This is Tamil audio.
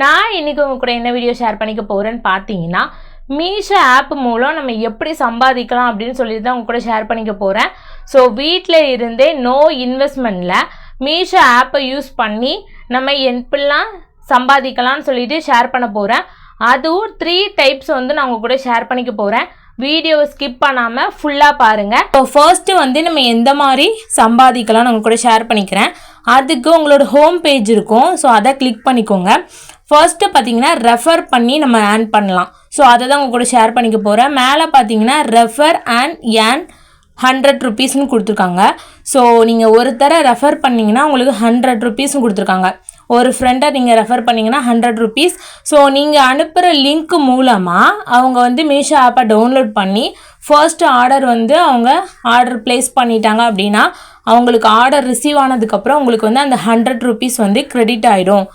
நான் இன்னைக்கு உங்கள் கூட என்ன வீடியோ ஷேர் பண்ணிக்க போகிறேன்னு பார்த்தீங்கன்னா மீஷோ ஆப் மூலம் நம்ம எப்படி சம்பாதிக்கலாம் அப்படின்னு சொல்லி தான் உங்க கூட ஷேர் பண்ணிக்க போகிறேன் ஸோ வீட்டில் இருந்தே நோ இன்வெஸ்ட்மெண்ட்டில் மீஷோ ஆப்பை யூஸ் பண்ணி நம்ம எப்படிலாம் சம்பாதிக்கலாம்னு சொல்லிட்டு ஷேர் பண்ண போகிறேன் அதுவும் த்ரீ டைப்ஸ் வந்து நான் உங்கள் கூட ஷேர் பண்ணிக்க போகிறேன் வீடியோவை ஸ்கிப் பண்ணாமல் ஃபுல்லாக பாருங்கள் ஸோ ஃபர்ஸ்ட்டு வந்து நம்ம எந்த மாதிரி சம்பாதிக்கலாம்னு உங்கள் கூட ஷேர் பண்ணிக்கிறேன். அதுக்கு உங்களோட ஹோம் பேஜ் இருக்கும். ஸோ அதை கிளிக் பண்ணிக்கோங்க. ஃபர்ஸ்ட்டு பார்த்தீங்கன்னா ரெஃபர் பண்ணி நம்ம ஏர்ன் பண்ணலாம். ஸோ அதை தான் உங்க கூட ஷேர் பண்ணிக்க போகிறேன் மேலே பார்த்தீங்கன்னா ரெஃபர் அண்ட் ஏன் ஹண்ட்ரட் ருபீஸ்னு கொடுத்துருக்காங்க. ஸோ நீங்கள் ஒருத்தரை ரெஃபர் பண்ணிங்கன்னா உங்களுக்கு ஹண்ட்ரட் ருபீஸ்னு கொடுத்துருக்காங்க. ஒரு ஃப்ரெண்டை நீங்கள் ரெஃபர் பண்ணிங்கன்னா ஹண்ட்ரட் ருபீஸ் ஸோ நீங்கள் அனுப்புகிற லிங்க் மூலமாக அவங்க வந்து மீஷோ ஆப்பை டவுன்லோட் பண்ணி ஃபர்ஸ்ட் ஆர்டர் வந்து அவங்க ஆர்டர் ப்ளேஸ் பண்ணிட்டாங்க அப்படின்னா அவங்களுக்கு ஆர்டர் ரிசீவ் ஆனதுக்கப்புறம் உங்களுக்கு வந்து அந்த ஹண்ட்ரட் ருபீஸ் வந்து க்ரெடிட் ஆகிடும்